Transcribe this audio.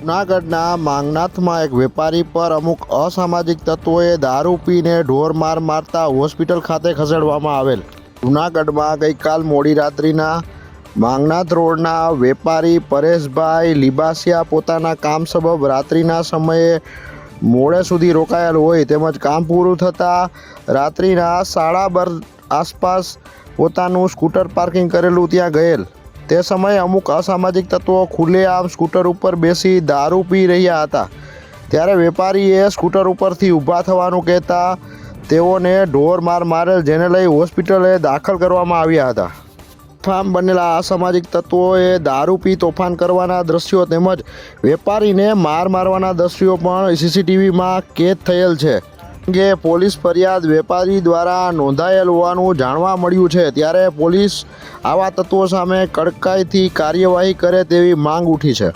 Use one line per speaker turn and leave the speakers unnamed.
જૂનાગઢના માંગનાથમાં એક વેપારી પર અમુક અસામાજિક તત્વોએ દારૂ પીને ઢોર માર મારતા હોસ્પિટલ ખાતે ખસેડવામાં આવેલ. જૂનાગઢમાં ગઈકાલ મોડી રાત્રિના માંગનાથ રોડના વેપારી પરેશભાઈ લીબાસિયા પોતાના કામ સબબ રાત્રિના સમયે મોડે સુધી રોકાયેલ હોય તેમજ કામ પૂરું થતાં રાત્રિના સાડા બર આસપાસ પોતાનું સ્કૂટર પાર્કિંગ કરેલું ત્યાં ગયેલ. તે સમયે અમુક અસામાજિક તત્વો ખુલ્લેઆમ સ્કૂટર ઉપર બેસી દારૂ પી રહ્યા હતા. ત્યારે વેપારીએ સ્કૂટર ઉપરથી ઊભા થવાનું કહેતા તેઓને ઢોર માર મારેલ જેને લઈ હોસ્પિટલે દાખલ કરવામાં આવ્યા હતા. ફામ બનેલા અસામાજિક તત્વોએ દારૂ પી તોફાન કરવાના દ્રશ્યો તેમજ વેપારીને માર મારવાના દ્રશ્યો પણ સીસીટીવીમાં કેદ થયેલ છે. અંગે પોલીસ ફરિયાદ વેપારી દ્વારા નોંધાયેલ હોવાનું જાણવા મળ્યું છે. ત્યારે પોલીસ આવા તત્વો સામે કડકાઈથી કાર્યવાહી કરે તેવી માંગ ઉઠી છે.